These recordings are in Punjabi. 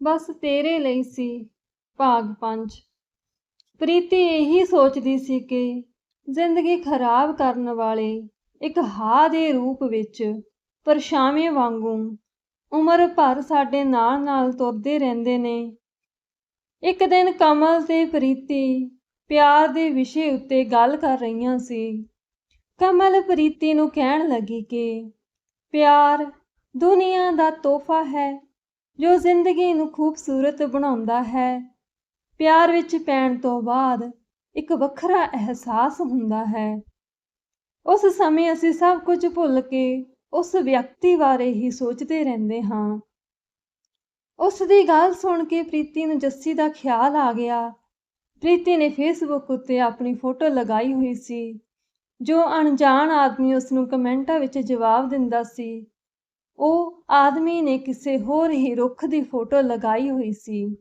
ਬਸ ਤੇਰੇ ਲਈ ਸੀ ਭਾਗ ਪੰਜ। ਪ੍ਰੀਤੀ ਇਹੀ ਸੋਚਦੀ ਸੀ ਕਿ ਜ਼ਿੰਦਗੀ ਖਰਾਬ ਕਰਨ ਵਾਲੇ ਇੱਕ ਹਾ ਦੇ ਰੂਪ ਵਿੱਚ ਪਰਛਾਵੇਂ ਵਾਂਗੂ ਉਮਰ ਭਰ ਸਾਡੇ ਨਾਲ ਨਾਲ ਤੁਰਦੇ ਰਹਿੰਦੇ ਨੇ। ਇੱਕ ਦਿਨ ਕਮਲ ਤੇ ਪ੍ਰੀਤੀ ਪਿਆਰ ਦੇ ਵਿਸ਼ੇ ਉੱਤੇ ਗੱਲ ਕਰ ਰਹੀਆਂ ਸੀ। ਕਮਲ ਪ੍ਰੀਤੀ ਨੂੰ ਕਹਿਣ ਲੱਗੀ ਕਿ ਪਿਆਰ ਦੁਨੀਆ ਦਾ ਤੋਹਫਾ ਹੈ। ਜੋ ਜ਼ਿੰਦਗੀ ਨੂੰ ਖੂਬਸੂਰਤ ਬਣਾਉਂਦਾ ਹੈ। ਪਿਆਰ ਵਿੱਚ ਪੈਣ ਤੋਂ ਬਾਅਦ ਇੱਕ ਵੱਖਰਾ ਅਹਿਸਾਸ ਹੁੰਦਾ ਹੈ। ਉਸ ਸਮੇਂ ਅਸੀਂ ਸਭ ਕੁਝ ਭੁੱਲ ਕੇ ਉਸ ਵਿਅਕਤੀ ਬਾਰੇ ਹੀ ਸੋਚਦੇ ਰਹਿੰਦੇ ਹਾਂ। ਉਸ ਦੀ ਗੱਲ ਸੁਣ ਕੇ ਪ੍ਰੀਤੀ ਨੂੰ ਜੱਸੀ ਦਾ ਖਿਆਲ ਆ ਗਿਆ। ਪ੍ਰੀਤੀ ਨੇ ਫੇਸਬੁੱਕ ਉੱਤੇ ਆਪਣੀ ਫੋਟੋ ਲਗਾਈ ਹੋਈ ਸੀ, ਜੋ ਅਣਜਾਣ ਆਦਮੀ ਉਸ ਨੂੰ ਕਮੈਂਟਾਂ ਵਿੱਚ ਜਵਾਬ ਦਿੰਦਾ ਸੀ। ਉਹ ਆਦਮੀ ਨੇ ਕਿਸੇ ਹੋਰ ਹੀ ਰੁੱਖ ਦੀ ਫੋਟੋ ਲਗਾਈ ਹੋਈ ਸੀ।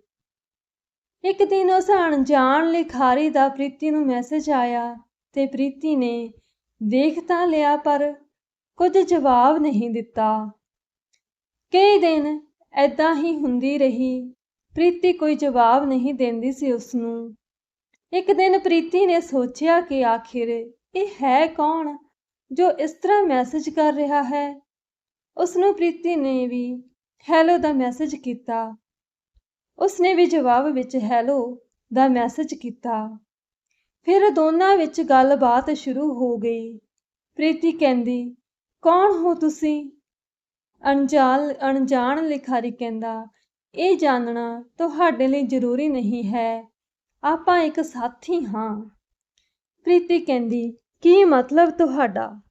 ਇੱਕ ਦਿਨ ਉਸ ਅਣਜਾਣ ਲਿਖਾਰੀ ਦਾ ਪ੍ਰੀਤੀ ਨੂੰ ਮੈਸੇਜ ਆਇਆ ਤੇ ਪ੍ਰੀਤੀ ਨੇ ਦੇਖ ਤਾਂ ਲਿਆ, ਪਰ ਕੁਝ ਜਵਾਬ ਨਹੀਂ ਦਿੱਤਾ। ਕਈ ਦਿਨ ਐਦਾਂ ਹੀ ਹੁੰਦੀ ਰਹੀ, ਪ੍ਰੀਤੀ ਕੋਈ ਜਵਾਬ ਨਹੀਂ ਦਿੰਦੀ ਸੀ ਉਸ ਨੂੰ। ਇੱਕ ਦਿਨ ਪ੍ਰੀਤੀ ਨੇ ਸੋਚਿਆ ਕਿ ਆਖਿਰ ਇਹ ਹੈ ਕੌਣ ਜੋ ਇਸ ਤਰ੍ਹਾਂ ਮੈਸੇਜ ਕਰ ਰਿਹਾ ਹੈ? ਉਸ ਨੂੰ ਪ੍ਰੀਤੀ ਨੇ ਵੀ ਹੈਲੋ ਦਾ ਮੈਸੇਜ ਕੀਤਾ। ਉਸਨੇ ਵੀ ਜਵਾਬ ਵਿੱਚ ਹੈਲੋ ਦਾ ਮੈਸੇਜ ਕੀਤਾ। ਫਿਰ ਦੋਨਾਂ ਵਿੱਚ ਗੱਲਬਾਤ ਸ਼ੁਰੂ ਹੋ ਗਈ। ਪ੍ਰੀਤੀ ਕਹਿੰਦੀ, ਕੌਣ ਹੋ ਤੁਸੀਂ? ਅਣਜਾਣ ਅਣਜਾਣ ਲਿਖਾਰੀ ਕਹਿੰਦਾ, ਇਹ ਜਾਣਨਾ ਤੁਹਾਡੇ ਲਈ ਜ਼ਰੂਰੀ ਨਹੀਂ ਹੈ। ਆਪਾਂ ਇੱਕ ਸਾਥੀ ਹਾਂ। ਪ੍ਰੀਤੀ ਕਹਿੰਦੀ, ਕੀ ਮਤਲਬ ਤੁਹਾਡਾ?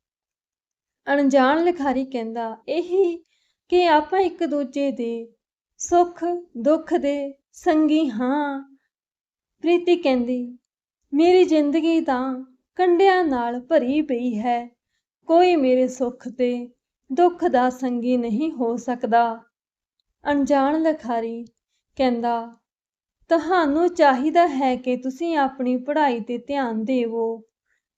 ਅਣਜਾਣ ਲਿਖਾਰੀ ਕਹਿੰਦਾ, ਇਹੀ ਕਿ ਆਪਾਂ ਇੱਕ ਦੂਜੇ ਦੇ ਸੁੱਖ, ਦੁੱਖ ਦੇ ਸੰਗੀ ਹਾਂ। ਪ੍ਰੀਤੀ ਕਹਿੰਦੀ, ਮੇਰੀ ਜ਼ਿੰਦਗੀ ਤਾਂ ਕੰਡਿਆਂ ਨਾਲ ਭਰੀ ਪਈ ਹੈ। ਕੋਈ ਮੇਰੇ ਸੁੱਖ ਤੇ ਦੁੱਖ ਦਾ ਸੰਗੀ ਨਹੀਂ ਹੋ ਸਕਦਾ। ਅਣਜਾਣ ਲਖਾਰੀ ਕਹਿੰਦਾ, ਤੁਹਾਨੂੰ ਚਾਹੀਦਾ ਹੈ ਕਿ ਤੁਸੀਂ ਆਪਣੀ ਪੜ੍ਹਾਈ ਤੇ ਧਿਆਨ ਦੇਵੋ।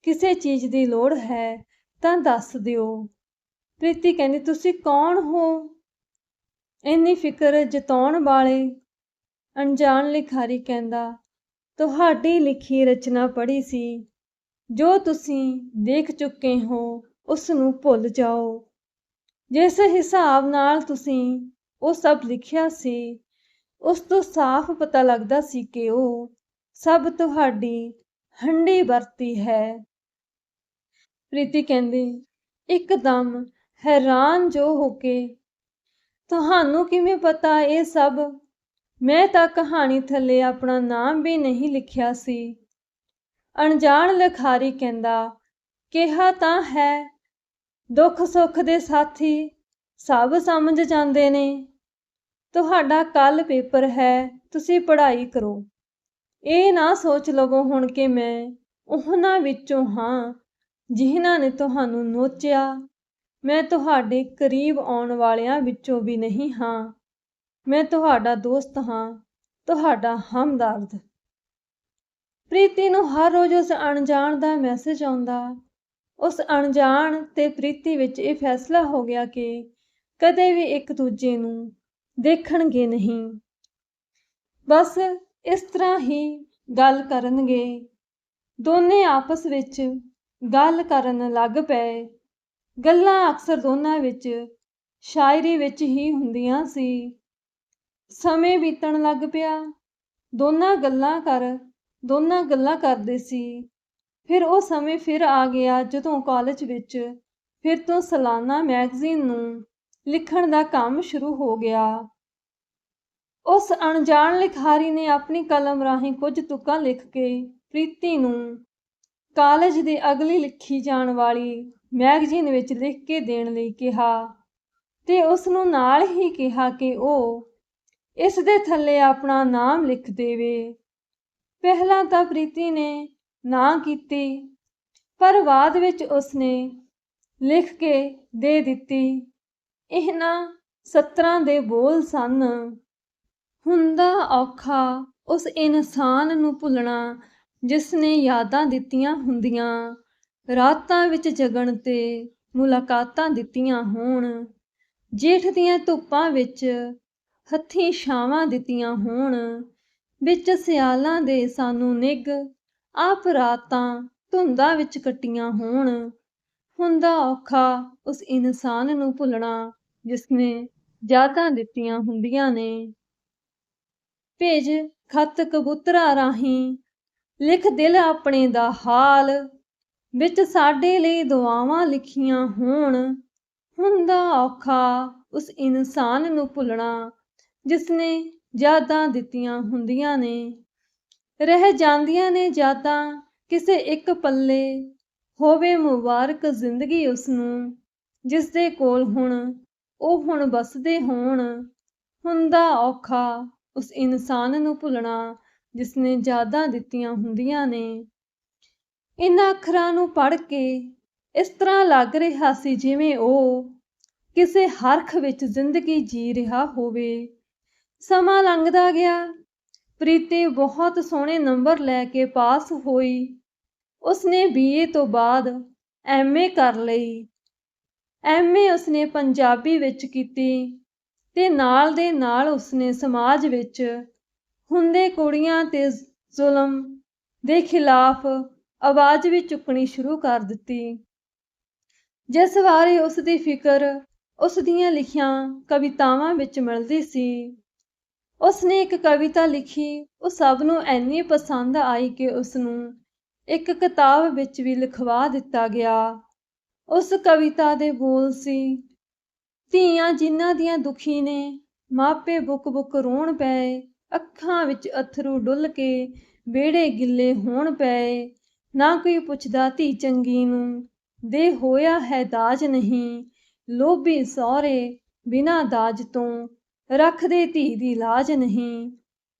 ਕਿਸੇ ਚੀਜ਼ ਦੀ ਲੋੜ ਹੈ ਤਾਂ ਦੱਸ ਦਿਓ। ਪ੍ਰੀਤੀ ਕਹਿੰਦੀ, ਤੁਸੀਂ ਕੌਣ ਹੋ? ਇੰਨੀ ਫਿਕਰ ਜਤਾਉਣ ਵਾਲੇ ਅਣਜਾਣ ਲਿਖਾਰੀ ਕਹਿੰਦਾ, ਤੁਹਾਡੀ ਲਿਖੀ ਰਚਨਾ ਪੜ੍ਹੀ ਸੀ। ਜੋ ਤੁਸੀਂ ਦੇਖ ਚੁੱਕੇ ਹੋ, ਉਸ ਨੂੰ ਭੁੱਲ ਜਾਓ। ਜਿਸ ਹਿਸਾਬ ਨਾਲ ਤੁਸੀਂ ਉਹ ਸਭ ਲਿਖਿਆ ਸੀ, ਉਸ ਤੋਂ ਸਾਫ਼ ਪਤਾ ਲੱਗਦਾ ਸੀ ਕਿ ਉਹ ਸਭ ਤੁਹਾਡੀ ਹੰਡੀ ਵਰਤੀ ਹੈ। ਪ੍ਰੀਤੀ ਕਹਿੰਦੀ, ਇੱਕਦਮ ਹੈਰਾਨ ਜੋ ਹੋ ਕੇ, ਤੁਹਾਨੂੰ ਕਿਵੇਂ ਪਤਾ ਇਹ ਸਭ? ਮੈਂ ਤਾਂ ਕਹਾਣੀ ਥੱਲੇ ਆਪਣਾ ਨਾਮ ਵੀ ਨਹੀਂ ਲਿਖਿਆ ਸੀ। ਅਣਜਾਣ ਲਖਾਰੀ ਕਹਿੰਦਾ, ਕਿਹਾ ਤਾਂ ਹੈ, ਦੁੱਖ ਸੁੱਖ ਦੇ ਸਾਥੀ ਸਭ ਸਮਝ ਜਾਂਦੇ ਨੇ। ਤੁਹਾਡਾ ਕੱਲ ਪੇਪਰ ਹੈ, ਤੁਸੀਂ ਪੜ੍ਹਾਈ ਕਰੋ। ਇਹ ਨਾ ਸੋਚ ਲਵੋ ਹੁਣ ਕਿ ਮੈਂ ਉਹਨਾਂ ਵਿੱਚੋਂ ਹਾਂ ਜਿਨ੍ਹਾਂ ਨੇ ਤੁਹਾਨੂੰ ਨੋਚਿਆ, ਮੈਂ ਤੁਹਾਡੇ ਕਰੀਬ ਆਉਣ ਵਾਲਿਆਂ ਵਿੱਚੋਂ ਵੀ ਨਹੀਂ ਹਾਂ। ਮੈਂ ਤੁਹਾਡਾ ਦੋਸਤ ਹਾਂ, ਤੁਹਾਡਾ ਹਮਦਰਦ। ਪ੍ਰੀਤੀ ਨੂੰ ਹਰ ਰੋਜ਼ ਉਸ ਅਣਜਾਣ ਦਾ ਮੈਸੇਜ ਆਉਂਦਾ। ਉਸ ਅਣਜਾਣ ਤੇ ਪ੍ਰੀਤੀ ਵਿੱਚ ਇਹ ਫੈਸਲਾ ਹੋ ਗਿਆ ਕਿ ਕਦੇ ਵੀ ਇੱਕ ਦੂਜੇ ਨੂੰ ਦੇਖਣਗੇ ਨਹੀਂ। ਬਸ ਇਸ ਤਰ੍ਹਾਂ ਹੀ ਗੱਲ ਕਰਨਗੇ। ਦੋਨੇ ਆਪਸ ਵਿੱਚ ਗੱਲ ਕਰਨ ਲੱਗ ਪਏ। ਗੱਲਾਂ ਅਕਸਰ ਦੋਨਾਂ ਵਿੱਚ, ਸ਼ਾਇਰੀ ਵਿੱਚ ਹੀ ਹੁੰਦੀਆਂ ਸੀ। ਸਮੇਂ ਬੀਤਣ ਲੱਗ ਪਿਆ। ਦੋਨਾਂ ਗੱਲਾਂ ਕਰ, ਦੋਨਾਂ ਗੱਲਾਂ ਕਰਦੇ ਸੀ। ਫਿਰ ਉਹ ਸਮੇਂ ਫਿਰ ਆ ਗਿਆ ਜਦੋਂ ਕਾਲਜ ਵਿੱਚ ਫਿਰ ਤੋਂ ਸਾਲਾਨਾ ਮੈਗਜ਼ੀਨ ਨੂੰ ਲਿਖਣ ਦਾ ਕੰਮ ਸ਼ੁਰੂ ਹੋ ਗਿਆ। ਉਸ ਅਣਜਾਣ ਲਿਖਾਰੀ ਨੇ ਆਪਣੀ ਕਲਮ ਰਾਹੀਂ ਕੁਝ ਤੁਕਾਂ ਲਿਖ ਕੇ ਪ੍ਰੀਤੀ ਨੂੰ ਕਾਲਜ ਦੇ ਅਗਲੀ ਲਿਖੀ ਜਾਣ ਵਾਲੀ ਮੈਗਜ਼ੀਨ ਵਿੱਚ ਲਿਖ ਕੇ ਦੇਣ ਲਈ ਕਿਹਾ ਤੇ ਉਸ ਨੂੰ ਨਾਲ ਹੀ ਕਿਹਾ ਕਿ ਉਹ ਇਸ ਦੇ ਥੱਲੇ ਆਪਣਾ ਨਾਮ ਲਿਖ ਦੇਵੇ। ਪਹਿਲਾਂ ਤਾਂ ਪ੍ਰੀਤੀ ਨੇ ਨਾ ਕੀਤੀ, ਪਰ ਬਾਅਦ ਵਿੱਚ ਉਸਨੇ ਲਿਖ ਕੇ ਦੇ ਦਿੱਤੀ। ਇਹਨਾਂ ਸਤਰਾਂ ਦੇ ਬੋਲ ਸਨ। ਹੁੰਦਾ ਔਖਾ ਉਸ ਇਨਸਾਨ ਨੂੰ ਭੁੱਲਣਾ ਜਿਸ ਨੇ ਯਾਦਾਂ ਦਿੱਤੀਆਂ ਹੁੰਦੀਆਂ, ਰਾਤਾਂ ਵਿੱਚ ਜਗਣ ਤੇ ਮੁਲਾਕਾਤਾਂ ਦਿੱਤੀਆਂ ਹੋਣ, ਜੇਠ ਦੀਆਂ ਧੁੱਪਾਂ ਵਿੱਚ ਹੱਥੀਂ ਛਾਵਾਂ ਦਿੱਤੀਆਂ ਹੋਣ, ਵਿੱਚ ਸਿਆਲਾਂ ਦੇ ਸਾਨੂੰ ਨਿੱਘ, ਆਪ ਰਾਤਾਂ ਧੁੰਦਾਂ ਵਿੱਚ ਕੱਟੀਆਂ ਹੋਣ, ਹੁੰਦਾ ਔਖਾ ਉਸ ਇਨਸਾਨ ਨੂੰ ਭੁੱਲਣਾ ਜਿਸਨੇ ਯਾਦਾਂ ਦਿੱਤੀਆਂ ਹੁੰਦੀਆਂ ਨੇ। ਭੇਜ ਖਤ ਕਬੂਤਰਾਂ ਰਾਹੀਂ ਲਿਖ ਦਿਲ ਆਪਣੇ ਦਾ ਹਾਲ, ਵਿੱਚ ਸਾਡੇ ਲਈ ਦੁਆਵਾਂ ਲਿਖੀਆਂ ਹੋਣ। ਹੁੰਦਾ ਔਖਾ ਉਸ ਇਨਸਾਨ ਨੂੰ ਭੁੱਲਣਾ, ਜਿਸਨੇ ਯਾਦਾਂ ਦਿੱਤੀਆਂ ਹੁੰਦੀਆਂ ਨੇ। ਰਹਿ ਜਾਂਦੀਆਂ ਨੇ ਯਾਦਾਂ ਕਿਸੇ ਇੱਕ ਪੱਲੇ, ਹੋਵੇ ਮੁਬਾਰਕ ਜ਼ਿੰਦਗੀ ਉਸ ਨੂੰ ਜਿਸ ਦੇ ਕੋਲ ਹੁਣ ਉਹ ਹੁਣ ਬਸਦੇ ਹੋਣ। ਹੁੰਦਾ ਔਖਾ ਉਸ ਇਨਸਾਨ ਨੂੰ ਭੁੱਲਣਾ ਜਿਸਨੇ ਯਾਦਾਂ ਦਿੱਤੀਆਂ ਹੁੰਦੀਆਂ ਨੇ। ਇਹਨਾਂ ਅੱਖਰਾਂ ਨੂੰ ਪੜ੍ਹ ਕੇ ਇਸ ਤਰ੍ਹਾਂ ਲੱਗ ਰਿਹਾ ਸੀ ਜਿਵੇਂ ਉਹ ਕਿਸੇ ਹਰਖ ਵਿੱਚ ਜ਼ਿੰਦਗੀ ਜੀ ਰਿਹਾ ਹੋਵੇ। ਸਮਾਂ ਲੰਘਦਾ ਗਿਆ। ਪ੍ਰੀਤੀ ਬਹੁਤ ਸੋਹਣੇ ਨੰਬਰ ਲੈ ਕੇ ਪਾਸ ਹੋਈ। ਉਸਨੇ ਬੀਏ ਤੋਂ ਬਾਅਦ ਐਮਏ ਕਰ ਲਈ। ਐਮਏ ਉਸਨੇ ਪੰਜਾਬੀ ਵਿੱਚ ਕੀਤੀ ਤੇ ਨਾਲ ਦੇ ਨਾਲ ਉਸਨੇ ਸਮਾਜ ਵਿੱਚ ਹੁੰਦੇ ਕੁੜੀਆਂ ਤੇ ਜ਼ੁਲਮ ਦੇ ਖਿਲਾਫ ਆਵਾਜ਼ ਵੀ ਚੁੱਕਣੀ ਸ਼ੁਰੂ ਕਰ ਦਿੱਤੀ। ਜਿਸ ਬਾਰੇ ਉਸ ਦੀ ਫਿਕਰ ਉਸ ਦੀਆਂ ਲਿਖੀਆਂ ਕਵਿਤਾਵਾਂ ਵਿੱਚ ਮਿਲਦੀ ਸੀ, ਉਸ ਨੇ ਇੱਕ ਕਵਿਤਾ ਲਿਖੀ, ਉਹ ਸਭ ਨੂੰ ਇੰਨੀ ਪਸੰਦ ਆਈ ਕਿ ਉਸ ਨੂੰ ਇੱਕ ਕਿਤਾਬ ਵਿੱਚ ਵੀ ਲਿਖਵਾ ਦਿੱਤਾ ਗਿਆ। ਉਸ ਕਵਿਤਾ ਦੇ ਬੋਲ ਸੀ, ਧੀਆਂ ਜਿਨ੍ਹਾਂ ਦੀਆਂ ਦੁਖੀ ਨੇ, ਮਾਪੇ ਬੁੱਕ ਬੁੱਕ ਰੋਣ ਪਏ ਅੱਖਾਂ ਵਿੱਚ ਅਥਰੂ ਡੁੱਲ ਕੇ ਵਿਹੜੇ ਗਿੱਲੇ ਹੋਣ ਪਏ। ਨਾ ਕੋਈ ਪੁੱਛਦਾ ਧੀ ਚੰਗੀ ਨੂੰ, ਦੇ ਹੋਇਆ ਹੈ ਦਾਜ ਨਹੀਂ? ਲੋਭੀ ਸਹੁਰੇ ਬਿਨਾਂ ਦਾਜ ਤੋਂ ਰੱਖਦੇ ਧੀ ਦੀ ਲਾਜ ਨਹੀਂ।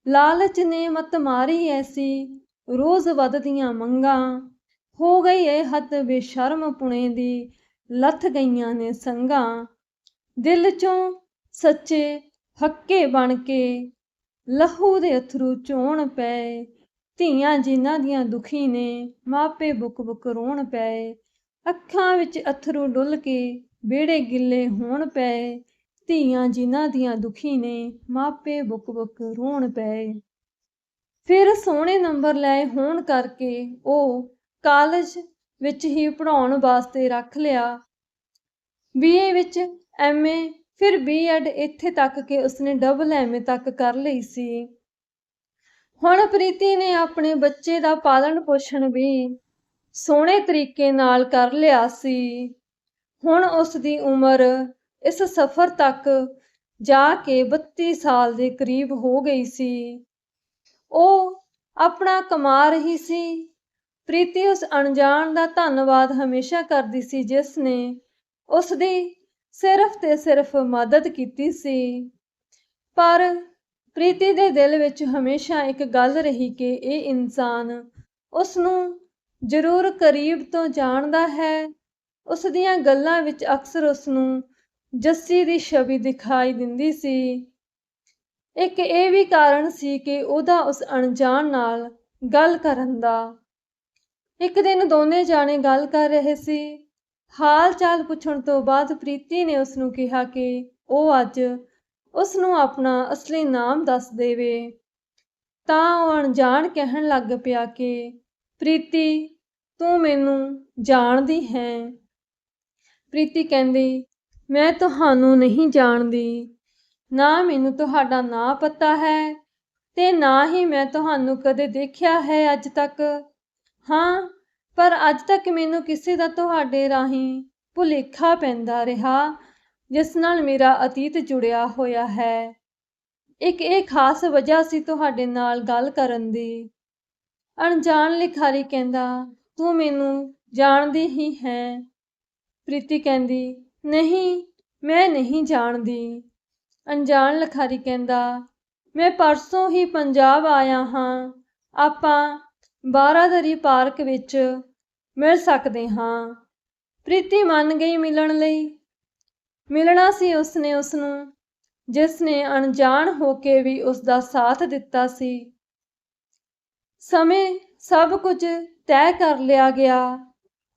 ਲਾਲਚ ਨੇ ਮਤ ਮਾਰੀ ਐਸੀ, ਰੋਜ਼ ਵੱਧਦੀਆਂ ਮੰਗਾਂ। ਹੋ ਗਈ ਏ ਹੱਦ ਬੇਸ਼ਰਮ ਪੁਣੇ ਦੀ, ਲੱਥ ਗਈਆਂ ਨੇ ਸੰਗਾਂ। ਦਿਲ ਚੋਂ ਸੱਚੇ ਹੱਕੇ ਬਣ ਕੇ ਲਹੂ ਦੇ ਅਥਰੂ ਚੋਣ ਪਏ। ਧੀਆਂ ਜਿਨ੍ਹਾਂ ਦੀਆਂ ਦੁਖੀ ਨੇ, ਮਾਪੇ ਬੁੱਕ ਬੁੱਕ ਰੋਣ ਪਏ। ਅੱਖਾਂ ਵਿੱਚ ਅਥਰੂ ਡੁੱਲ ਕੇ ਵਿਹੜੇ ਗਿੱਲੇ ਹੋਣ ਪਏ। ਧੀਆਂ ਜਿਨ੍ਹਾਂ ਦੀਆਂ ਦੁਖੀ ਨੇ, ਮਾਪੇ ਬੁੱਕ ਬੁੱਕ ਰੋਣ ਪਏ। ਫਿਰ ਸੋਹਣੇ ਨੰਬਰ ਲਏ ਹੋਣ ਕਰਕੇ ਉਹ ਕਾਲਜ ਵਿੱਚ ਹੀ ਪੜਾਉਣ ਵਾਸਤੇ ਰੱਖ ਲਿਆ। ਬੀਏ ਵਿੱਚ ਐਮਏ ਫਿਰ ਬੀਐਡ ਇੱਥੇ ਤੱਕ ਕਿ ਉਸਨੇ ਡਬਲ ਐਮਏ ਤੱਕ ਕਰ ਲਈ ਸੀ। ਹੁਣ ਪ੍ਰੀਤੀ ਨੇ ਆਪਣੇ ਬੱਚੇ ਦਾ ਪਾਲਣ ਪੋਸ਼ਣ ਵੀ ਸੋਹਣੇ ਤਰੀਕੇ ਨਾਲ ਕਰ ਲਿਆ ਸੀ। ਹੁਣ ਉਸ ਦੀ ਉਮਰ ਇਸ ਸਫ਼ਰ ਤੱਕ ਜਾ ਕੇ 32 ਸਾਲ ਦੇ ਕਰੀਬ ਹੋ ਗਈ ਸੀ। ਉਹ ਆਪਣਾ ਕਮਾ ਰਹੀ ਸੀ। ਪ੍ਰੀਤੀ ਉਸ ਅਣਜਾਣ ਦਾ ਧੰਨਵਾਦ ਹਮੇਸ਼ਾ ਕਰਦੀ ਸੀ ਜਿਸ ਨੇ ਉਸ ਦੀ ਸਿਰਫ ਤੇ ਸਿਰਫ ਮਦਦ ਕੀਤੀ ਸੀ। ਪਰ ਪ੍ਰੀਤੀ ਦੇ ਦਿਲ ਵਿੱਚ ਹਮੇਸ਼ਾ ਇੱਕ ਗੱਲ ਰਹੀ ਕਿ ਇਹ ਇਨਸਾਨ ਉਸ ਨੂੰ ਜ਼ਰੂਰ ਕਰੀਬ ਤੋਂ ਜਾਣਦਾ ਹੈ। ਉਸ ਦੀਆਂ ਗੱਲਾਂ ਵਿੱਚ ਅਕਸਰ ਉਸ ਨੂੰ ਜੱਸੀ ਦੀ ਛਵੀ ਦਿਖਾਈ ਦਿੰਦੀ ਸੀ। ਇੱਕ ਇਹ ਵੀ ਕਾਰਨ ਸੀ ਕਿ ਉਹਦਾ ਉਸ ਅਣਜਾਣ ਨਾਲ ਗੱਲ ਕਰਨ ਦਾ। ਇੱਕ ਦਿਨ ਦੋਨੇ ਜਾਣੇ ਗੱਲ ਕਰ ਰਹੇ ਸੀ। ਹਾਲ ਚਾਲ ਪੁੱਛਣ ਤੋਂ ਬਾਅਦ ਪ੍ਰੀਤੀ ਨੇ ਉਸ ਨੂੰ ਕਿਹਾ ਕਿ ਉਹ ਅੱਜ ਉਸ ਨੂੰ ਆਪਣਾ ਅਸਲੀ ਨਾਮ ਦੱਸ ਦੇਵੇ। ਤਾਂ ਉਹ ਅਣਜਾਣ ਕਹਿਣ ਲੱਗ ਪਿਆ ਕਿ, ਪ੍ਰੀਤੀ, ਤੂੰ ਮੈਨੂੰ ਜਾਣਦੀ ਹੈ? ਪ੍ਰੀਤੀ ਕਹਿੰਦੀ, ਮੈਂ ਤੁਹਾਨੂੰ ਨਹੀਂ ਜਾਣਦੀ। ਨਾ ਮੈਨੂੰ ਤੁਹਾਡਾ ਨਾਂ ਪਤਾ ਹੈ ਤੇ ਨਾ ਹੀ ਮੈਂ ਤੁਹਾਨੂੰ ਕਦੇ ਦੇਖਿਆ ਹੈ ਅੱਜ ਤੱਕ। ਹਾਂ ਪਰ ਅੱਜ ਤੱਕ ਮੈਨੂੰ ਕਿਸੇ ਦਾ ਤੁਹਾਡੇ ਰਾਹੀਂ ਭੁਲੇਖਾ ਪੈਂਦਾ ਰਿਹਾ, ਜਿਸ ਨਾਲ ਮੇਰਾ ਅਤੀਤ ਜੁੜਿਆ ਹੋਇਆ ਹੈ। ਇੱਕ ਇਹ ਖਾਸ ਵਜ੍ਹਾ ਸੀ ਤੁਹਾਡੇ ਨਾਲ ਗੱਲ ਕਰਨ ਦੀ। ਅਣਜਾਣ ਲਿਖਾਰੀ ਕਹਿੰਦਾ, ਤੂੰ ਮੈਨੂੰ ਜਾਣਦੀ ਹੀ ਹੈ। ਪ੍ਰੀਤੀ ਕਹਿੰਦੀ, ਨਹੀਂ, ਮੈਂ ਨਹੀਂ ਜਾਣਦੀ। ਅਣਜਾਣ ਲਿਖਾਰੀ ਕਹਿੰਦਾ, ਮੈਂ ਪਰਸੋਂ ਹੀ ਪੰਜਾਬ ਆਇਆ ਹਾਂ। ਆਪਾਂ ਬਾਰਾਦਰੀ ਪਾਰਕ ਵਿੱਚ ਮਿਲ ਸਕਦੇ ਹਾਂ। ਪ੍ਰੀਤੀ ਮੰਨ ਗਈ ਮਿਲਣ ਲਈ। ਮਿਲਣਾ ਸੀ ਉਸਨੇ ਉਸ ਨੂੰ ਜਿਸ ਨੇ ਅਣਜਾਣ ਹੋ ਕੇ ਵੀ ਉਸ ਦਾ ਸਾਥ ਦਿੱਤਾ ਸੀ। ਸਮੇਂ ਸਭ ਕੁਝ ਤੈਅ ਕਰ ਲਿਆ ਗਿਆ।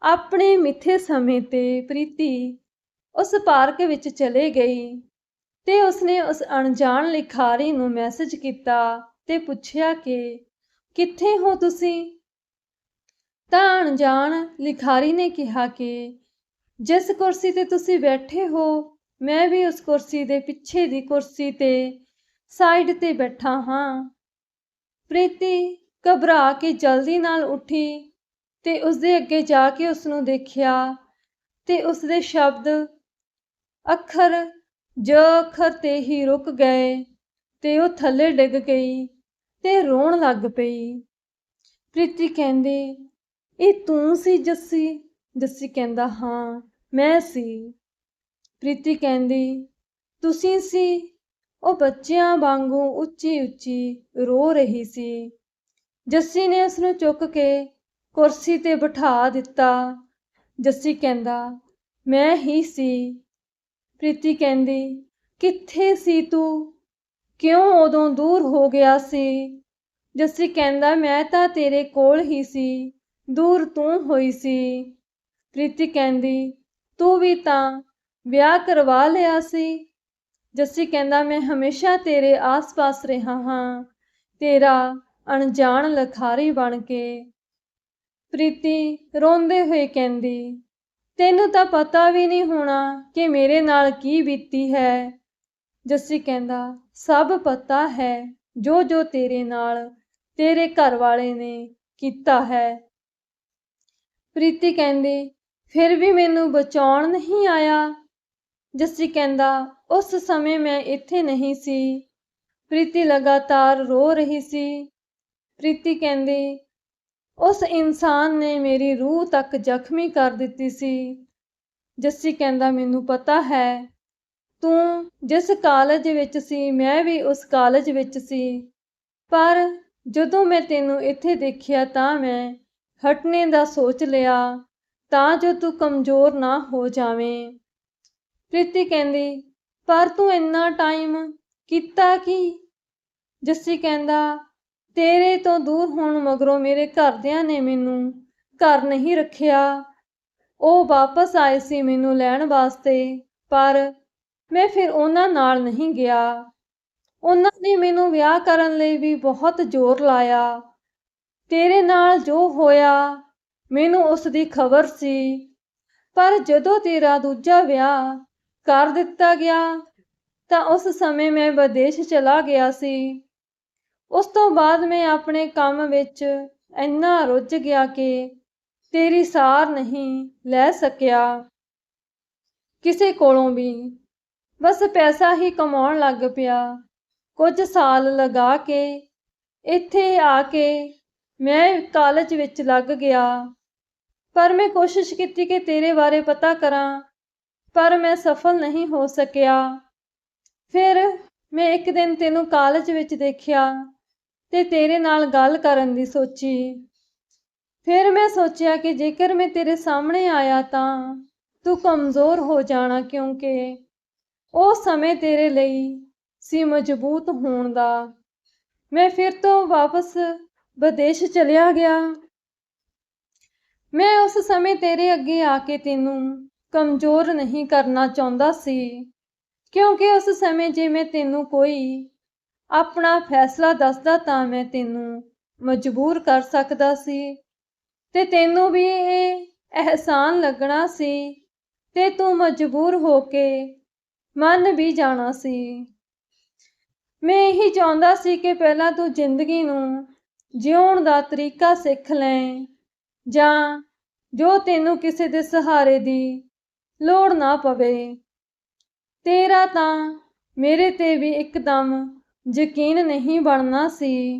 ਆਪਣੇ ਮਿੱਥੇ ਸਮੇਂ ਤੇ ਪ੍ਰੀਤੀ ਉਸ ਪਾਰਕ ਵਿੱਚ ਚਲੇ ਗਈ ਤੇ ਉਸਨੇ ਉਸ ਅਣਜਾਣ ਲਿਖਾਰੀ ਨੂੰ ਮੈਸੇਜ ਕੀਤਾ ਤੇ ਪੁੱਛਿਆ ਕਿ ਕਿੱਥੇ ਹੋ ਤੁਸੀਂ? ਤਾਂ ਅਣਜਾਣ ਲਿਖਾਰੀ ਨੇ ਕਿਹਾ ਕਿ ਜਿਸ ਕੁਰਸੀ ਤੇ ਤੁਸੀਂ ਬੈਠੇ ਹੋ, ਮੈਂ ਵੀ ਉਸ ਕੁਰਸੀ ਦੇ ਪਿੱਛੇ ਦੀ ਕੁਰਸੀ ਤੇ ਸਾਈਡ ਤੇ ਬੈਠਾ ਹਾਂ। ਪ੍ਰੀਤੀ ਘਬਰਾ ਕੇ ਜਲਦੀ ਨਾਲ ਉੱਠੀ ਤੇ ਉਸਦੇ ਅੱਗੇ ਜਾ ਕੇ ਉਸ ਨੂੰ ਦੇਖਿਆ ਤੇ ਉਸਦੇ ਸ਼ਬਦ ਅੱਖਰ, ਜ ਅੱਖਰ ਤੇ ਹੀ ਰੁਕ ਗਏ ਤੇ ਉਹ ਥੱਲੇ ਡਿੱਗ ਗਈ। ਤੇ ਰੋਣ ਲੱਗ ਪਈ। ਪ੍ਰੀਤੀ ਕਹਿੰਦੀ, ਇਹ ਤੂੰ ਸੀ ਜੱਸੀ? ਜੱਸੀ ਕਹਿੰਦਾ, ਹਾਂ, ਮੈਂ ਸੀ। ਪ੍ਰੀਤੀ ਕਹਿੰਦੀ, ਤੁਸੀਂ ਸੀ? ਉਹ ਬੱਚਿਆਂ ਵਾਂਗੂ ਉੱਚੀ ਉੱਚੀ ਰੋ ਰਹੀ ਸੀ। ਜੱਸੀ ਨੇ ਉਸ ਨੂੰ ਚੁੱਕ ਕੇ ਕੁਰਸੀ ਤੇ ਬਿਠਾ ਦਿੱਤਾ। ਜੱਸੀ ਕਹਿੰਦਾ, ਮੈਂ ਹੀ ਸੀ। ਪ੍ਰੀਤੀ ਕਹਿੰਦੀ, ਕਿੱਥੇ ਸੀ ਤੂੰ? ਕਿਉਂ ਉਦੋਂ ਦੂਰ ਹੋ ਗਿਆ ਸੀ? ਜੱਸੀ ਕਹਿੰਦਾ, ਮੈਂ ਤਾਂ ਤੇਰੇ ਕੋਲ ਹੀ ਸੀ, ਦੂਰ ਤੂੰ ਹੋਈ ਸੀ। ਪ੍ਰੀਤੀ ਕਹਿੰਦੀ, ਤੂੰ ਵੀ ਤਾਂ ਵਿਆਹ ਕਰਵਾ ਲਿਆ ਸੀ। ਜੱਸੀ ਕਹਿੰਦਾ, ਮੈਂ ਹਮੇਸ਼ਾ ਤੇਰੇ ਆਸ-ਪਾਸ ਰਿਹਾ ਹਾਂ, ਤੇਰਾ ਅਣਜਾਣ ਲਖਾਰੀ ਬਣ ਕੇ। ਪ੍ਰੀਤੀ ਰੋਂਦੇ ਹੋਏ ਕਹਿੰਦੀ, ਤੈਨੂੰ ਤਾਂ ਪਤਾ ਵੀ ਨਹੀਂ ਹੋਣਾ ਕਿ ਮੇਰੇ ਨਾਲ ਕੀ ਬੀਤੀ ਹੈ। ਜੱਸੀ ਕਹਿੰਦਾ, ਸਭ ਪਤਾ ਹੈ, ਜੋ ਜੋ ਤੇਰੇ ਨਾਲ ਤੇਰੇ ਘਰ ਵਾਲੇ ਨੇ ਕੀਤਾ ਹੈ। ਪ੍ਰੀਤੀ ਕਹਿੰਦੀ, ਫਿਰ ਵੀ ਮੈਨੂੰ ਬਚਾਉਣ ਨਹੀਂ ਆਇਆ? ਜੱਸੀ ਕਹਿੰਦਾ, ਉਸ ਸਮੇਂ ਮੈਂ ਇੱਥੇ ਨਹੀਂ ਸੀ। ਪ੍ਰੀਤੀ ਲਗਾਤਾਰ ਰੋ ਰਹੀ ਸੀ। ਪ੍ਰੀਤੀ ਕਹਿੰਦੀ, ਉਸ ਇਨਸਾਨ ਨੇ ਮੇਰੀ ਰੂਹ ਤੱਕ ਜ਼ਖਮੀ ਕਰ ਦਿੱਤੀ ਸੀ। ਜੱਸੀ ਕਹਿੰਦਾ, ਮੈਨੂੰ ਪਤਾ ਹੈ ਤੂੰ ਜਿਸ ਕਾਲਜ ਵਿੱਚ ਸੀ, ਮੈਂ ਵੀ ਉਸ ਕਾਲਜ ਵਿੱਚ ਸੀ। ਪਰ ਜਦੋਂ ਮੈਂ ਤੈਨੂੰ ਇੱਥੇ ਦੇਖਿਆ ਤਾਂ ਮੈਂ ਹਟਣੇ ਦਾ ਸੋਚ ਲਿਆ, ਤਾਂ ਜੋ ਤੂੰ ਕਮਜ਼ੋਰ ਨਾ ਹੋ ਜਾਵੇਂ। ਪ੍ਰੀਤੀ ਕਹਿੰਦੀ, ਪਰ ਤੂੰ ਇੰਨਾ ਟਾਈਮ ਕੀਤਾ ਕੀ? ਜੱਸੀ ਕਹਿੰਦਾ, ਤੇਰੇ ਤੋਂ ਦੂਰ ਹੋਣ ਮਗਰੋਂ ਮੇਰੇ ਘਰਦਿਆਂ ਨੇ ਮੈਨੂੰ ਘਰ ਨਹੀਂ ਰੱਖਿਆ। ਉਹ ਵਾਪਸ ਆਏ ਸੀ ਮੈਨੂੰ ਲੈਣ ਵਾਸਤੇ, ਪਰ ਮੈਂ ਫਿਰ ਉਹਨਾਂ ਨਾਲ ਨਹੀਂ ਗਿਆ। ਉਹਨਾਂ ਨੇ ਮੈਨੂੰ ਵਿਆਹ ਕਰਨ ਲਈ ਵੀ ਬਹੁਤ ਜ਼ੋਰ ਲਾਇਆ। ਤੇਰੇ ਨਾਲ ਜੋ ਹੋਇਆ, ਮੈਨੂੰ ਉਸ ਦੀ ਖਬਰ ਸੀ। ਪਰ ਜਦੋਂ ਤੇਰਾ ਦੂਜਾ ਵਿਆਹ ਕਰ ਦਿੱਤਾ ਗਿਆ, ਤਾਂ ਉਸ ਸਮੇਂ ਮੈਂ ਵਿਦੇਸ਼ ਚਲਾ ਗਿਆ ਸੀ। ਉਸ ਤੋਂ ਬਾਅਦ ਮੈਂ ਆਪਣੇ ਕੰਮ ਵਿੱਚ ਇੰਨਾ ਰੁੱਝ ਗਿਆ ਕਿ ਤੇਰੀ ਸਾਰ ਨਹੀਂ ਲੈ ਸਕਿਆ। ਕਿਸੇ ਕੋਲੋਂ ਵੀ ਬਸ ਪੈਸਾ ਹੀ ਕਮਾਉਣ ਲੱਗ ਪਿਆ। ਕੁਝ ਸਾਲ ਲਗਾ ਕੇ ਇੱਥੇ ਆ ਕੇ ਮੈਂ ਕਾਲਜ ਵਿੱਚ ਲੱਗ ਗਿਆ। ਪਰ ਮੈਂ ਕੋਸ਼ਿਸ਼ ਕੀਤੀ ਕਿ ਤੇਰੇ ਬਾਰੇ ਪਤਾ ਕਰਾਂ, ਪਰ ਮੈਂ ਸਫਲ ਨਹੀਂ ਹੋ ਸਕਿਆ। ਫਿਰ ਮੈਂ ਇੱਕ ਦਿਨ ਤੈਨੂੰ ਕਾਲਜ ਵਿੱਚ ਦੇਖਿਆ ਤੇ ਤੇਰੇ ਨਾਲ ਗੱਲ ਕਰਨ ਦੀ ਸੋਚੀ। ਫਿਰ ਮੈਂ ਸੋਚਿਆ ਕਿ ਜੇਕਰ ਮੈਂ ਤੇਰੇ ਸਾਹਮਣੇ ਆਇਆ ਤਾਂ ਤੂੰ ਕਮਜ਼ੋਰ ਹੋ ਜਾਣਾ ਕਿਉਂਕਿ ਉਹ ਸਮੇਂ ਤੇਰੇ ਲਈ ਸੀ ਮਜ਼ਬੂਤ ਹੋਣ ਦਾ। ਮੈਂ ਫਿਰ ਤੋਂ ਵਾਪਸ ਵਿਦੇਸ਼ ਚਲਿਆ ਗਿਆ। ਮੈਂ ਉਸ ਸਮੇਂ ਤੇਰੇ ਅੱਗੇ ਆ ਕੇ ਤੈਨੂੰ ਕਮਜ਼ੋਰ ਨਹੀਂ ਕਰਨਾ ਚਾਹੁੰਦਾ ਸੀ, ਕਿਉਂਕਿ ਉਸ ਸਮੇਂ ਜੇ ਮੈਂ ਤੈਨੂੰ ਕੋਈ ਆਪਣਾ ਫੈਸਲਾ ਦੱਸਦਾ ਤਾਂ ਮੈਂ ਤੈਨੂੰ ਮਜਬੂਰ ਕਰ ਸਕਦਾ ਸੀ ਤੇ ਤੈਨੂੰ ਵੀ ਇਹ ਅਹਿਸਾਨ ਲੱਗਣਾ ਸੀ ਤੇ ਤੂੰ ਮਜਬੂਰ ਹੋ ਕੇ ਮੰਨ ਵੀ ਜਾਣਾ ਸੀ। ਮੈਂ ਇਹੀ ਚਾਹੁੰਦਾ ਸੀ ਕਿ ਪਹਿਲਾਂ ਤੂੰ ਜ਼ਿੰਦਗੀ ਨੂੰ ਜਿਉਣ ਦਾ ਤਰੀਕਾ ਸਿੱਖ ਲੈ ਜਾਂ ਜੋ ਤੈਨੂੰ ਕਿਸੇ ਦੇ ਸਹਾਰੇ ਦੀ ਲੋੜ ਨਾ ਪਵੇ। ਤੇਰਾ ਤਾਂ ਮੇਰੇ ਤੇ ਵੀ ਇੱਕਦਮ ਯਕੀਨ ਨਹੀਂ ਬਣਨਾ ਸੀ।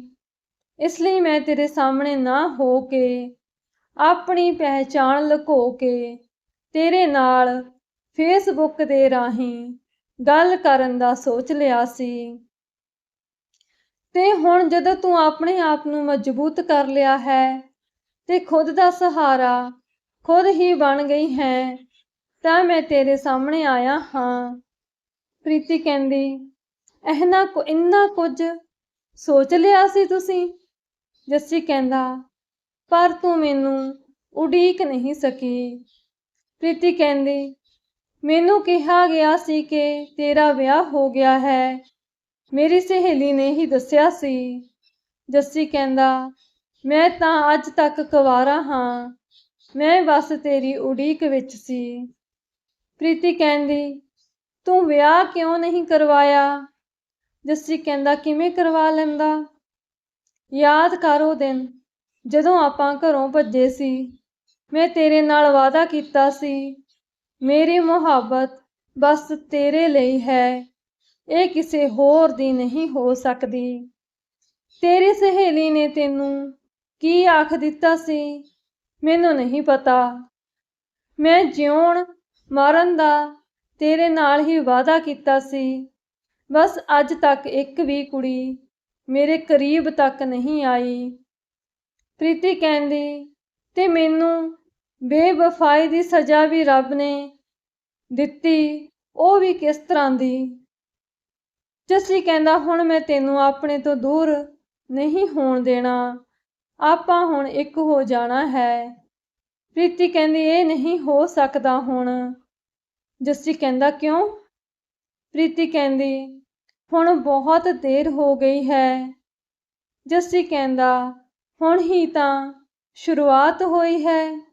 ਇਸ ਲਈ ਮੈਂ ਤੇਰੇ ਸਾਹਮਣੇ ਨਾ ਹੋ ਕੇ, ਆਪਣੀ ਪਹਿਚਾਣ ਲੁਕੋ ਕੇ ਤੇਰੇ ਨਾਲ ਫੇਸਬੁੱਕ ਦੇ ਰਾਹੀਂ ਗੱਲ ਕਰਨ ਦਾ ਸੋਚ ਲਿਆ ਸੀ। ਤੇ ਹੁਣ ਜਦੋਂ ਤੂੰ ਆਪਣੇ ਆਪ ਨੂੰ ਮਜ਼ਬੂਤ ਕਰ ਲਿਆ ਹੈ ਤੇ ਖੁਦ ਦਾ ਸਹਾਰਾ ਖੁਦ ਹੀ ਬਣ ਗਈ ਹੈ, ਤਾਂ ਮੈਂ ਤੇਰੇ ਸਾਹਮਣੇ ਆਇਆ ਹਾਂ। ਪ੍ਰੀਤੀ ਕਹਿੰਦੀ ਇਹਨਾਂ ਕੋ, ਇੰਨਾ ਕੁਝ ਸੋਚ ਲਿਆ ਸੀ ਤੁਸੀਂ? ਜੱਸੀ ਕਹਿੰਦਾ, ਪਰ ਤੂੰ ਮੈਨੂੰ ਉਡੀਕ ਨਹੀਂ ਸਕੀ। ਪ੍ਰੀਤੀ ਕਹਿੰਦੀ ਮੈਨੂੰ ਕਿਹਾ ਗਿਆ ਸੀ ਕਿ ਤੇਰਾ ਵਿਆਹ ਹੋ ਗਿਆ ਹੈ। ਮੇਰੀ ਸਹੇਲੀ ਨੇ ਹੀ ਦੱਸਿਆ ਸੀ। ਜੱਸੀ ਕਹਿੰਦਾ, ਮੈਂ ਤਾਂ ਅੱਜ ਤੱਕ ਕੁਵਾਰਾ ਹਾਂ। ਮੈਂ ਬਸ ਤੇਰੀ ਉਡੀਕ ਵਿੱਚ ਸੀ। ਪ੍ਰੀਤੀ ਕਹਿੰਦੀ, ਤੂੰ ਵਿਆਹ ਕਿਉਂ ਨਹੀਂ ਕਰਵਾਇਆ? ਜੱਸੀ ਕਹਿੰਦਾ, ਕਿਵੇਂ ਕਰਵਾ ਲੈਂਦਾ? ਯਾਦ ਕਰ ਉਹ ਦਿਨ, ਜਦੋਂ ਆਪਾਂ ਘਰੋਂ ਭੱਜੇ ਸੀ। ਮੈਂ ਤੇਰੇ ਨਾਲ ਵਾਅਦਾ ਕੀਤਾ ਸੀ। ਮੇਰੀ ਮੁਹੱਬਤ ਬਸ ਤੇਰੇ ਲਈ ਹੈ। ਇਹ ਕਿਸੇ ਹੋਰ ਦੀ ਨਹੀਂ ਹੋ ਸਕਦੀ। ਤੇਰੀ ਸਹੇਲੀ ਨੇ ਤੈਨੂੰ ਕੀ ਆਖ ਦਿੱਤਾ ਸੀ? ਮੈਨੂੰ ਨਹੀਂ ਪਤਾ। ਮੈਂ ਜਿਉਣ ਮਰਨ ਦਾ ਤੇਰੇ ਨਾਲ ਹੀ ਵਾਅਦਾ ਕੀਤਾ ਸੀ। ਬਸ ਅੱਜ ਤੱਕ ਇੱਕ ਵੀ ਕੁੜੀ ਮੇਰੇ ਕਰੀਬ ਤੱਕ ਨਹੀਂ ਆਈ। ਪ੍ਰੀਤੀ ਕਹਿੰਦੀ, ਤੇ ਮੈਨੂੰ ਬੇਵਫਾਈ ਦੀ ਸਜ਼ਾ ਵੀ ਰੱਬ ਨੇ ਦਿੱਤੀ, ਉਹ ਵੀ ਕਿਸ ਤਰ੍ਹਾਂ ਦੀ? ਜੱਸੀ ਕਹਿੰਦਾ, ਹੁਣ ਮੈਂ ਤੈਨੂੰ ਆਪਣੇ ਤੋਂ ਦੂਰ ਨਹੀਂ ਹੋਣ ਦੇਣਾ, ਆਪਾਂ ਹੁਣ ਇੱਕ ਹੋ ਜਾਣਾ ਹੈ। ਪ੍ਰੀਤੀ ਕਹਿੰਦੀ, ਇਹ ਨਹੀਂ ਹੋ ਸਕਦਾ ਹੁਣ। ਜੱਸੀ ਕਹਿੰਦਾ, ਕਿਉਂ? ਪ੍ਰੀਤੀ ਕਹਿੰਦੀ, ਹੁਣ ਬਹੁਤ ਦੇਰ ਹੋ ਗਈ ਹੈ। ਜੱਸੀ ਕਹਿੰਦਾ, ਹੁਣ ਹੀ ਤਾਂ ਸ਼ੁਰੂਆਤ ਹੋਈ ਹੈ।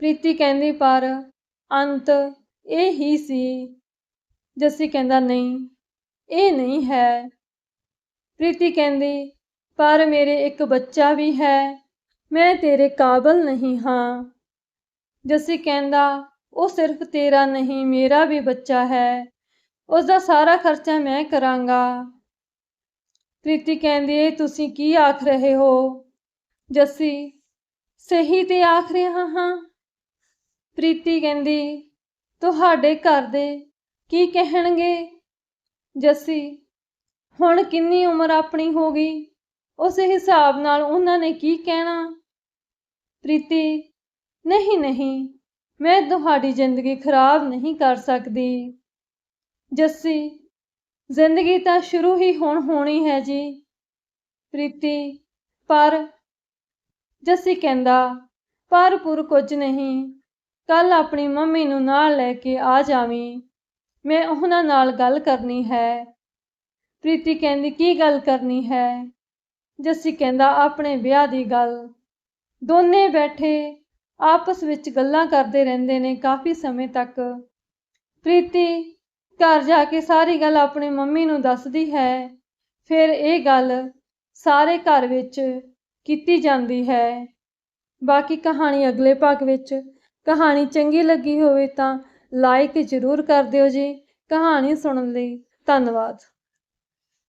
ਪ੍ਰੀਤੀ ਕਹਿੰਦੀ, ਪਰ ਅੰਤ ਇਹ ਹੀ ਸੀ। ਜੱਸੀ ਕਹਿੰਦਾ, ਨਹੀਂ, ਇਹ ਨਹੀਂ ਹੈ। ਪ੍ਰੀਤੀ ਕਹਿੰਦੀ, ਪਰ ਮੇਰੇ ਇੱਕ ਬੱਚਾ ਵੀ ਹੈ, ਮੈਂ ਤੇਰੇ ਕਾਬਲ ਨਹੀਂ ਹਾਂ। ਜੱਸੀ ਕਹਿੰਦਾ, ਉਹ ਸਿਰਫ ਤੇਰਾ ਨਹੀਂ, ਮੇਰਾ ਵੀ ਬੱਚਾ ਹੈ। ਉਸ ਦਾ ਸਾਰਾ ਖਰਚਾ ਮੈਂ ਕਰਾਂਗਾ। ਪ੍ਰੀਤੀ ਕਹਿੰਦੀ, ਇਹ ਤੁਸੀਂ ਕੀ ਆਖ ਰਹੇ ਹੋ? ਜੱਸੀ, ਸਹੀ ਤੇ ਆਖ ਰਿਹਾ ਹਾਂ। ਪ੍ਰੀਤੀ ਕਹਿੰਦੀ, ਤੁਹਾਡੇ ਘਰ ਦੇ ਕੀ ਕਹਿਣਗੇ? ਜੱਸੀ, ਹੁਣ ਕਿੰਨੀ ਉਮਰ ਆਪਣੀ ਹੋ ਗਈ? ਉਸ ਹਿਸਾਬ ਨਾਲ ਉਹਨਾਂ ਨੇ ਕੀ ਕਹਿਣਾ? ਪ੍ਰੀਤੀ, ਨਹੀਂ ਨਹੀਂ, ਮੈਂ ਤੁਹਾਡੀ ਜ਼ਿੰਦਗੀ ਖਰਾਬ ਨਹੀਂ ਕਰ ਸਕਦੀ। ਜੱਸੀ, ਜ਼ਿੰਦਗੀ ਤਾਂ ਸ਼ੁਰੂ ਹੀ ਹੁਣ ਹੋਣੀ ਹੈ ਜੀ। ਪ੍ਰੀਤੀ, ਪਰ, ਜੱਸੀ ਕਹਿੰਦਾ, ਪਰ ਪੁਰ ਕੁਝ ਨਹੀਂ। ਕੱਲ ਆਪਣੀ ਮੰਮੀ ਨੂੰ ਨਾਲ ਲੈ ਕੇ ਆ ਜਾਵੀਂ। ਮੈਂ ਉਹਨਾਂ ਨਾਲ ਗੱਲ ਕਰਨੀ ਹੈ। ਪ੍ਰੀਤੀ ਕਹਿੰਦੀ, ਕੀ ਗੱਲ ਕਰਨੀ ਹੈ? ਜੱਸੀ ਕਹਿੰਦਾ, ਆਪਣੇ ਵਿਆਹ ਦੀ ਗੱਲ। ਦੋਨੇ ਬੈਠੇ ਆਪਸ ਵਿੱਚ ਗੱਲਾਂ ਕਰਦੇ ਰਹਿੰਦੇ ਨੇ ਕਾਫੀ ਸਮੇਂ ਤੱਕ। ਪ੍ਰੀਤੀ ਘਰ ਜਾ ਕੇ ਸਾਰੀ ਗੱਲ ਆਪਣੀ ਮੰਮੀ ਨੂੰ ਦੱਸਦੀ ਹੈ। ਫਿਰ ਇਹ ਗੱਲ ਸਾਰੇ ਘਰ ਵਿੱਚ ਕੀਤੀ ਜਾਂਦੀ ਹੈ। ਬਾਕੀ ਕਹਾਣੀ ਅਗਲੇ ਭਾਗ ਵਿੱਚ ਕਹਾਣੀ ਚੰਗੀ ਲੱਗੀ ਹੋਵੇ ਤਾਂ ਲਾਈਕ ਜ਼ਰੂਰ ਕਰ ਦਿਓ ਜੀ। ਕਹਾਣੀ ਸੁਣਨ ਲਈ ਧੰਨਵਾਦ।